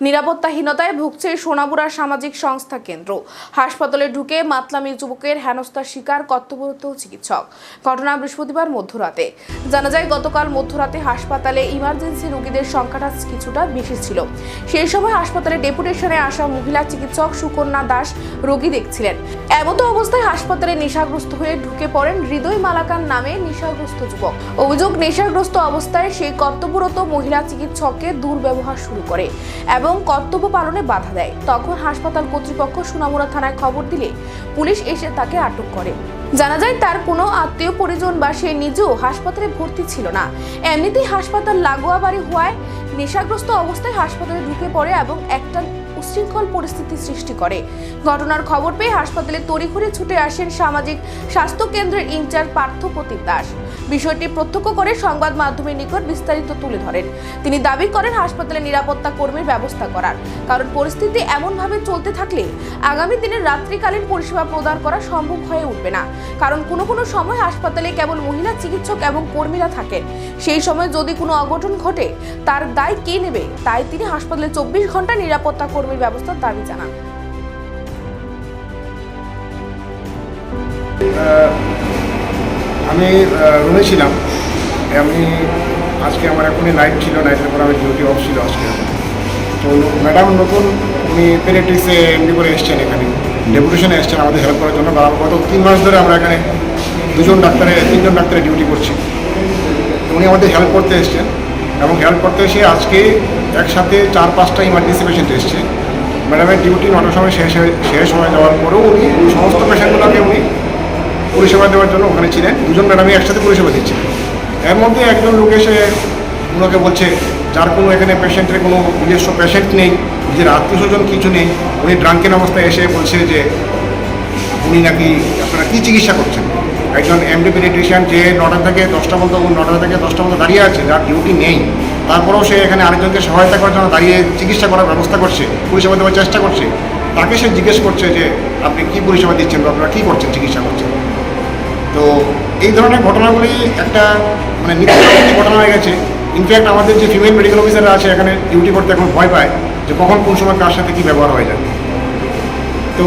নিরাপত্তাহীনতায় ভুগছে সোনামুড়া সামাজিক সংস্থা কেন্দ্র। হাসপাতালে ঢুকে মাতলামি যুবকের হেনস্থার শিকার কর্তব্যরত চিকিৎসক। ঘটনা বৃহস্পতিবার মধ্যরাতে। জানা যায়, গতকাল মধ্যরাতে হাসপাতালে ইমার্জেন্সি রোগীদের সংখ্যাটা কিছুটা বেশি ছিল। সেই সময় হাসপাতালে ডেপুটেশনে আসা মহিলা চিকিৎসক সুকন্যা দাস রোগী দেখছিলেন। এমতো অবস্থায় হাসপাতালে নেশাগ্রস্ত হয়ে ঢুকে পড়েন হৃদয় মালাকার নামে নেশাগ্রস্ত যুবক। অভিযোগ, নেশাগ্রস্ত অবস্থায় সেই কর্তব্যরত মহিলা চিকিৎসককে দুর্ব্যবহার শুরু করে। এবং কর্তব্য পালনে বাধা দেয়। তখন হাসপাতাল কর্তৃপক্ষ সুনামুরা থানায় খবর দিলে পুলিশ এসে তাকে আটক করে। জানা যায়, তার কোনো আত্মীয়, পরিজন বা সে নিজেও হাসপাতালে ভর্তি ছিল না। এমনিতেই হাসপাতাল লাগোয়া বাড়ি হওয়ায় নেশাগ্রস্ত অবস্থায় হাসপাতালে ঢুকে পড়ে এবং একটা উশৃঙ্খল পরিস্থিতি সৃষ্টি করে। ঘটনার খবর পেয়ে হাসপাতালে তড়িঘড়ি ছুটে আসেন সামাজিক স্বাস্থ্য কেন্দ্রের ইনচার্জ পার্থ প্রতীক দাস। বিষয়টি প্রত্যক্ষ করে সংবাদ মাধ্যমের নিকট বিস্তারিত তুলে ধরেন। তিনি দাবি করেন, হাসপাতালে নিরাপত্তা কর্মীর ব্যবস্থা করার। কারণ পরিস্থিতি এমনভাবে চলতে থাকলে আগামী দিনে রাত্রিকালীন পরিষেবা প্রদান করা সম্ভব হয়ে উঠবে না। কারণ কোনো কোনো সময় হাসপাতালে কেবল মহিলা চিকিৎসক এবং কর্মীরা থাকেন। সেই সময় যদি কোনো অঘটন ঘটে, তার দায় কে নেবে? তাই তিনি হাসপাতালে চব্বিশ ঘণ্টা নিরাপত্তা কর্মীর ব্যবস্থার দাবি জানান। আমি রুমে ছিলাম। আমি, আজকে আমার এখনই নাইট ছিল নাইটের পর আমার ডিউটি অফ ছিল আজকে। তো ম্যাডাম নতুন, উনি পেরেটিক্সে এমডি করে এসছেন এখানে। ডেপুটেশনে এসছেন আমাদের হেল্প করার জন্য। কারণ গত তিন মাস ধরে আমরা এখানে দুজন ডাক্তারে, তিনজন ডাক্তারে ডিউটি করছি। উনি আমাদের হেল্প করতে এসছেন। এবং হেল্প করতে এসে আজকে একসাথে চার পাঁচটা ইমার্জেন্সি পেশেন্ট এসছে। ম্যাডামের ডিউটি নটার সময় শেষ হয়ে শেষ হয়ে যাওয়ার পরেও উনি সমস্ত পেশেন্টগুলোকে উনি পরিষেবা দেওয়ার জন্য ওখানে ছিলেন। দুজন ম্যাডামই একসাথে পরিষেবা দিচ্ছিলেন। এর মধ্যে একজন লোক এসে ওনাকে বলছে, যার কোনো এখানে পেশেন্টের কোনো নিজস্ব পেশেন্ট নেই নিজের আত্মীয় স্বজন কিছু নেই। উনি ড্রাঙ্কেন অবস্থায় এসে বলছে যে, উনি নাকি আপনারা কী চিকিৎসা করছেন? একজন এমডি পেডিট্রিশিয়ান যে নটা থেকে দশটা পর্যন্ত নটা থেকে দশটা পর্যন্ত দাঁড়িয়ে আছে, যার ডিউটি নেই, তারপরেও সে এখানে আরেকজনকে সহায়তা করার জন্য দাঁড়িয়ে চিকিৎসা করার ব্যবস্থা করছে পরিষেবা দেওয়ার চেষ্টা করছে, তাকে সে জিজ্ঞেস করছে যে, আপনি কী পরিষেবা দিচ্ছেন বা আপনারা কী করছেন, চিকিৎসা করছেন? তো এই ধরনের ঘটনাগুলি একটা মানে নিত্য ঘটনা হয়ে গেছে। ইনফ্যাক্ট আমাদের যে ফিমেল মেডিকেল অফিসাররা আছে, এখানে ডিউটি করতে এখন ভয় পায় যে কখন কোন সময় কার সাথে কী ব্যবহার হয়ে যাবে। তো